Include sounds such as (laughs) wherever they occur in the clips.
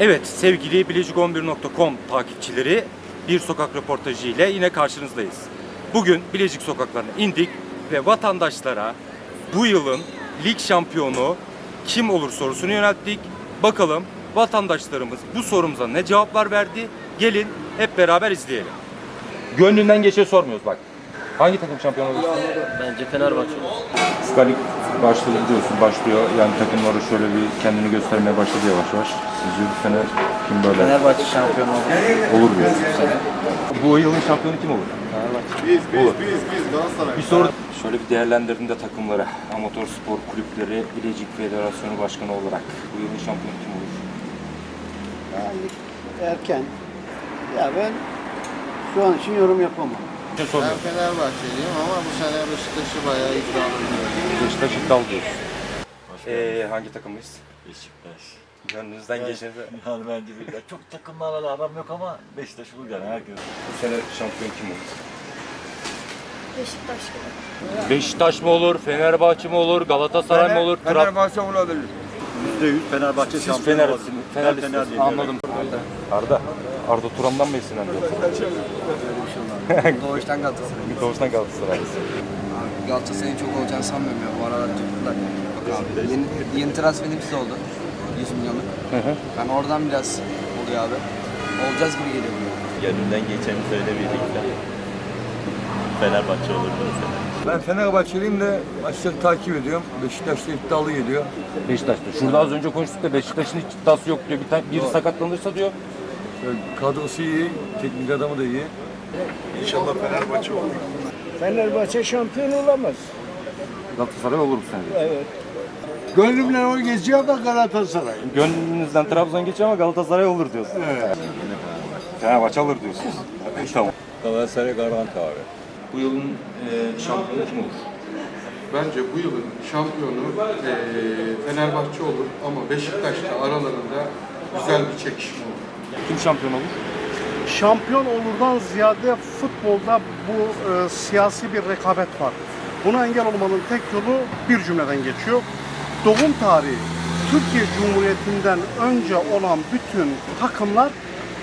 Evet sevgili Bilecik11.com takipçileri bir sokak röportajı ile yine karşınızdayız. Bugün Bilecik sokaklarına indik ve vatandaşlara bu yılın lig şampiyonu kim olur sorusunu yönelttik. Bakalım vatandaşlarımız bu sorumuza ne cevaplar verdi? Gelin hep beraber izleyelim. Gönlünden geçe sormuyoruz bak. Hangi takım şampiyon olur? Bence Fenerbahçe. Süper Lig başladı biliyorsun başlıyor. Yani takımları şöyle bir kendini göstermeye başladı yavaş yavaş. Sizce bu sene kim böyle Fenerbahçe şampiyon oldu. olur diyor. Bu yılın şampiyonu kim olur? Biz, biz, Olur. biz, biz Galatasaray. Bir soru. Şöyle bir değerlendirdiğinde takımları, amatör spor kulüpleri, Bilecik Federasyonu Başkanı olarak bu yılın şampiyonu kim olur? Yani erken. Ya ben şu an için yorum yapamam. Şey Ben sormuyorum. Fenerbahçeliyim ama bu sene Beşiktaş'ı bayağı iddialı buluyorum. Beşiktaş iddialı diyorsun. Ee, hangi takımıyız? Beşiktaş. Gönlünüzden geçeni Yani bence bir çok takımlarla aram yok ama Beşiktaş olur yani herkes. bu sene şampiyon kim olur? Beşiktaş gibi. Beşiktaş mı olur, Fenerbahçe mi olur, Galatasaray mı olur? Trab- Fenerbahçe olabilir. %100 Fenerbahçe Siz şampiyon Fenerlisiniz. olabilir. Fenerlisiniz. Ben Fener diye Anladım. Arda. Arda Turan'dan mı esinlendi? Doğuştan Galatasaray. (laughs) Doğuştan Galatasaraylısın. Galatasaray'ın çok olacağını sanmıyorum ya. Bu aralar tuttular. Abi, yeni, yeni transferimiz de oldu. 100 milyonluk. Ben oradan biraz oluyor abi. Olacağız gibi geliyor. Gönlünden geçeni söylemedik de. Fenerbahçe olur sene. Ben Fenerbahçeliyim de maçları takip ediyorum. Beşiktaş'ta iddialı geliyor. Beşiktaş'ta. Şurada az önce konuştuk da Beşiktaş'ın hiç iddiası yok diyor. Bir tane biri sakatlanırsa diyor. Kadrosu iyi, teknik adamı da iyi. Fenerbahçe şampiyon olamaz. Galatasaray olur bu sene. Evet. Gönlümle o geziyor da Galatasaray. Gönlünüzden Trabzon geçiyor ama Galatasaray olur diyorsun. Evet. Fenerbahçe alır diyorsunuz. tamam. Galatasaray garanti abi. Bu yılın e, şampiyonu kim olur? Bence bu yılın şampiyonu eee, Fenerbahçe olur ama Beşiktaş'ta aralarında güzel bir çekişme olur. Kim şampiyon olur? şampiyon olurdan ziyade futbolda bu e, siyasi bir rekabet var. Buna engel olmanın tek yolu bir cümleden geçiyor. Doğum tarihi Türkiye Cumhuriyeti'nden önce olan bütün takımlar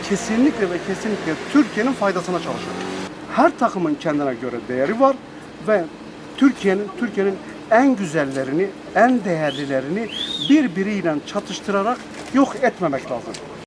kesinlikle ve kesinlikle Türkiye'nin faydasına çalışır. Her takımın kendine göre değeri var ve Türkiye'nin Türkiye'nin en güzellerini, en değerlilerini birbiriyle çatıştırarak yok etmemek lazım.